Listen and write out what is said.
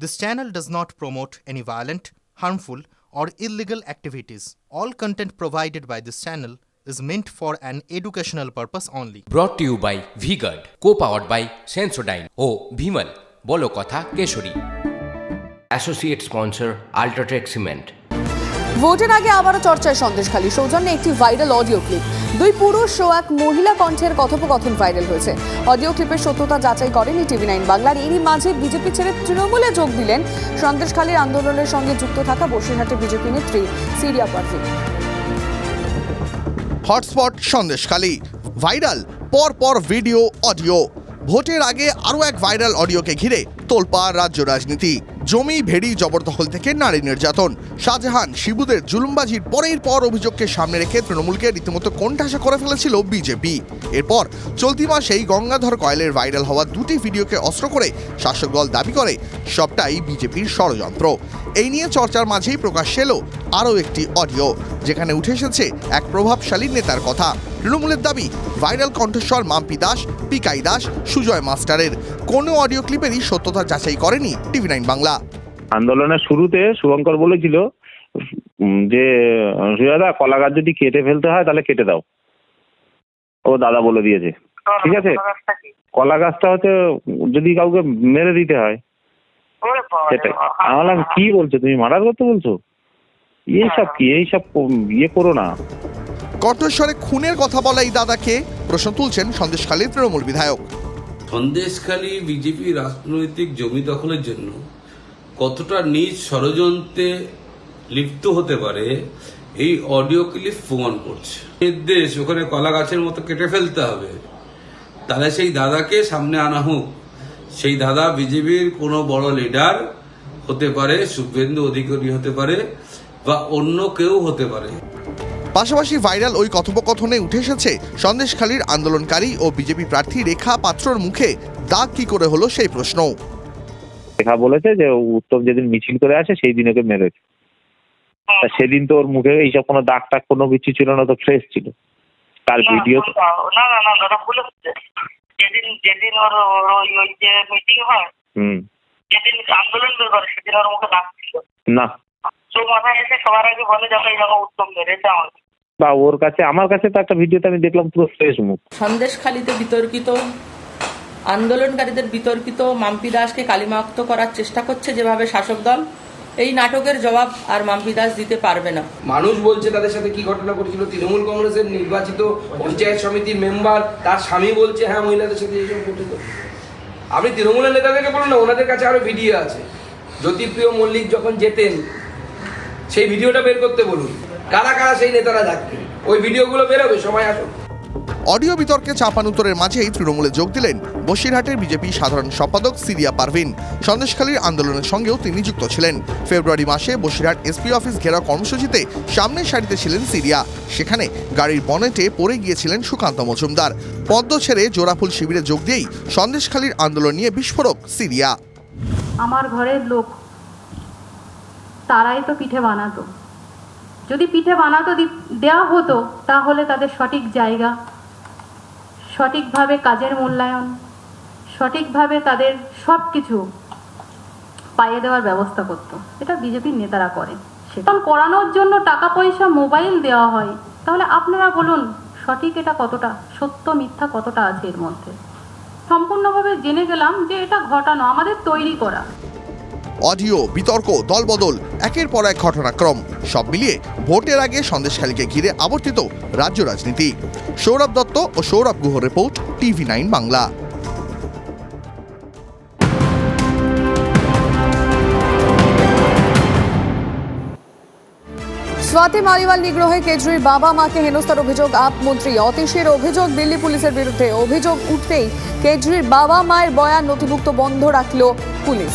This channel does not promote any violent, harmful, or illegal activities. All content provided by this channel is meant for an educational purpose only. To you by V-Guard co powered by Sensodyne ও ভিমল বলো কথা Kesari associate sponsor UltraTech cement ভোটের আগে আবারও চর্চায় সন্দেশখালী সৌজন্যে একটি viral audio clip দুই পুরুষ ও এক মহিলা কণ্ঠের কথোপকথন ভাইরাল হয়েছে। অডিও ক্লিপের সত্যতা যাচাই করেনি টিভি নাইন বাংলার। এরই মাঝে বিজেপি ছেড়ে তৃণমূলে যোগ দিলেন। সন্দেশখালীর আন্দোলনের সঙ্গে যুক্ত থাকা বসিরহাটের বিজেপি নেত্রী সিরিয়া পারভিন হটস্পট সন্দেশখালী। ভাইরাল পর পর ভিডিও, অডিও। ভোটের আগে আরও এক ভাইরাল অডিওকে ঘিরে তোলপাড় রাজ্য রাজনীতি। জমি, ভেড়ি, জবরদখল থেকে নারী নির্যাতন। শাহজাহান, শিবুদের জুলুমবাজির পরের পর অভিযোগকে সামনে রেখে তৃণমূলকে রীতিমতো কোণঠাসা করে ফেলেছিল বিজেপি। এরপর চলতি মাসেই গঙ্গাধর কয়েলের ভাইরাল হওয়া দুটি ভিডিওকে অস্ত্র করে শাসক দল দাবি করে, সবটাই বিজেপির ষড়যন্ত্র। এই নিয়ে চর্চার মাঝেই প্রকাশ এলো আরও একটি অডিও, যেখানে উঠে এসেছে এক প্রভাবশালী নেতার কথা। তৃণমূলের দাবি, ভাইরাল কণ্ঠস্বর মাম্পি দাস, পিকাই দাস, সুজয় মাস্টারের। কোনো অডিও ক্লিপেরই সত্যতা যাচাই করেনি টিভি নাইন বাংলা। আন্দোলনের শুরুতে শুভঙ্কর বলেছিল যে সুজাদা কলা গাছ যদি কেটে ফেলতে হয় তাহলে কেটে দাও। ও দাদা বলে দিয়েছে। ঠিক আছে? কলা গাছটা হচ্ছে যদি কাউকে মেরে দিতে হয় সেটাই। আমি বললাম কি বলছো? তুমি মার্ডার করতে বলছো? এইসব কি? এইসব ইয়ে করো না। কণ্ঠস্বরে খুনের কথা বলা এই দাদাকে প্রশ্ন তুলছেন সন্দেশখালীর তৃণমূল বিধায়ক। সন্দেশখালী বিজেপি রাজনৈতিক জমি দখলের জন্য কতটা নিজ ষড়যন্ত্রে লিপ্ত হতে পারে, এই অডিও ক্লিপ প্রমাণ করছে। নির্দেশ, ওখানে কলা গাছের মতো কেটে ফেলতে হবে। তাহলে সেই দাদাকে সামনে আনা হোক। সেই দাদা বিজেপির কোনো বড় লিডার হতে পারে, শুভেন্দু অধিকারী হতে পারে, বা অন্য কেউ হতে পারে। পাশাপাশি ভাইরাল ওই কথোপকথনে উঠে এসেছে সন্দেশখালীর আন্দোলনকারী ও বিজেপি প্রার্থী রেখা পাত্রর মুখে, দাগ কি করে হলো সেই প্রশ্ন রেখা বলেছে যে ও উত্তম যেদিন মিছিল করে আসে সেই দিন ওকে মেরেছে। তা সেদিন তো ওর মুখে এইসব কোনো দাগ টাগ কোনো কিছু ছিল না তো ফ্রেশ ছিল। তার ভিডিও না না, না না দাদা ভুল হচ্ছে যেদিন যেদিন ওর ওর ওই ওই যে মিটিং হয় হুম। যেদিন আন্দোলন বের করে সেদিন ওর মুখে দাগ ছিল। না। তো মাথায় এসে সবার আগে বলে যাবে এই জায়গা উত্তম মেরেছে আমাকে। বা ওর কাছে আমার কাছে তো একটা ভিডিওতে আমি দেখলাম পুরো ফ্রেশ মুখ। সন্দেশখালিতে বিতর্কিত আন্দোলনকারীদের বিতর্কিত মাম্পি দাসকে কালিমাক্ত করার চেষ্টা করছে যেভাবে শাসক দল, এই নাটকের জবাব আর মাম্পি দাস দিতে পারবে না। মানুষ বলছে তাদের সাথে কি ঘটনা ঘটেছিল, তৃণমূল কংগ্রেসের নির্বাচিত পঞ্চায়েত সমিতির মেম্বার, তার স্বামী বলছে হ্যাঁ মহিলাদের সাথে এইসব ঘটেছে। আপনি তৃণমূলের নেতাদেরকে বলুন না, ওনাদের কাছে আরও ভিডিও আছে। জ্যোতিপ্রিয় মল্লিক যখন যেতেন, সেই ভিডিওটা বের করতে বলুন। কারা কারা সেই নেতারা থাকতেন? ওই ভিডিওগুলো বেরোবে সময় আসুন অডিও বিতর্কে চাপানুতরের মাঝেই তৃণমূলে যোগ দিলেন বসিরহাটের বিজেপি সাধারণ সম্পাদক সিরিয়া পারভিন। সন্দেশখালীর আন্দোলনের সঙ্গেও তিনি যুক্ত ছিলেন। ফেব্রুয়ারি মাসে বসিরহাট এসপি অফিস ঘেরা কর্মসূচিতে সামনের সারিতে ছিলেন সিরিয়া। সেখানে গাড়ির বনেটে পড়ে গিয়েছিলেন সুকান্ত মজুমদার। পদ্ম ছেড়ে জোড়াফুল শিবিরে যোগ দিয়েই সন্দেশখালীর আন্দোলন নিয়ে বিস্ফোরক সিরিয়া। আমার ঘরের লোক, তারাই তো পিঠে বানাতো। যদি পিঠে বানাতো দেওয়া হতো, তাহলে তাদের সঠিক জায়গা, সঠিকভাবে কাজের মূল্যায়ন, সঠিকভাবে তাদের সব কিছু পাইয়ে দেওয়ার ব্যবস্থা করতো। এটা বিজেপির নেতারা করে। সেটা করানোর জন্য টাকা পয়সা মোবাইল দেওয়া হয়, তাহলে আপনারা বলুন, সঠিক এটা কতটা? সত্য, মিথ্যা কতটা আছে এর মধ্যে? সম্পূর্ণভাবে জেনে গেলাম যে এটা ঘটানো, আমাদের তৈরি করা। অডিও, বিতর্ক, দলবদল, একের পর এক ঘটনাক্রম, সব মিলিয়ে ভোটের আগে সন্দেশখালীকে ঘিরে আবর্তিত রাজ্য রাজনীতি। সৌরভ দত্ত ও Sourav Guha report, TV nine Bangla. Swati Maliwal নিগ্রহে কেজরির বাবা মাকে হেনস্থার অভিযোগ আপ মন্ত্রী অতীশের অভিযোগ দিল্লি পুলিশের বিরুদ্ধে। অভিযোগ উঠতেই কেজরির বাবা মায়ের বয়ান নথিভুক্ত বন্ধ রাখল পুলিশ।